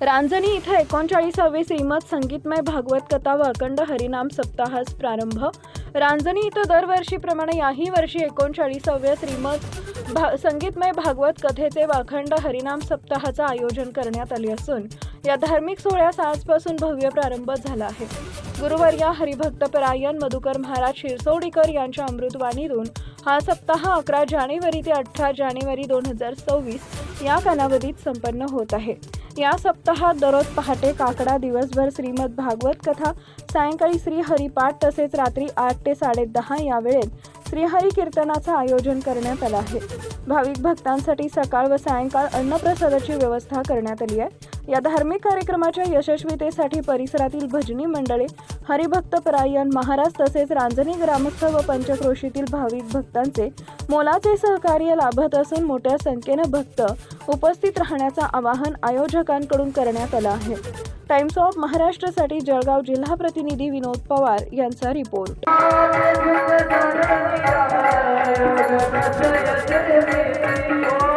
रांजणी इथं एकोणचाळीसावे श्रीमद संगीतमय भागवत कथा व अखंड हरिनाम सप्ताहास प्रारंभ. रांजणी इथं दरवर्षीप्रमाणे याही वर्षी एकोणचाळीसाव्या श्रीमद भा संगीतमय भागवत कथेचे व अखंड हरिनाम सप्ताहाचं आयोजन करण्यात आले असून या धार्मिक सोहळ्यास आजपासून भव्य प्रारंभ झाला आहे. गुरुवर्या हरिभक्तपरायण मधुकर महाराज शिरसोडीकर यांच्या अमृतवाणीतून हा सप्ताह अकरा जानेवारी ते अठरा जानेवारी दोन हजार सव्वीस या कालावधीत संपन्न होत आहे. या सप्ताहात दररोज पहाटे काकडा दिवसभर श्रीमद भागवत कथा सायंकाळी श्री हरिपाठ तसेच रात्री आठ ते साडेदहा या वेळेत श्रीहरी कीर्तनाचं आयोजन करण्यात आलं आहे. भाविक भक्तांसाठी सकाळ व सायंकाळ अन्नप्रसादाची व्यवस्था करण्यात आली आहे. या धार्मिक कार्यक्रमाच्या यशस्वीतेसाठी परिसरातील भजनी मंडळे हरिभक्त परायण महाराज तसेच रांजणी ग्रामस्थ व पंचक्रोशीतील भाविक भक्तांचे मोलाचे सहकार्य लाभत असून मोठ्या संख्येनं भक्त उपस्थित राहण्याचं आवाहन आयोजकांकडून करण्यात आलं आहे टाइम्स ऑफ महाराष्ट्रासाठी जळगाव जिल्हा प्रतिनिधी विनोद पवार यांचा रिपोर्ट Oh,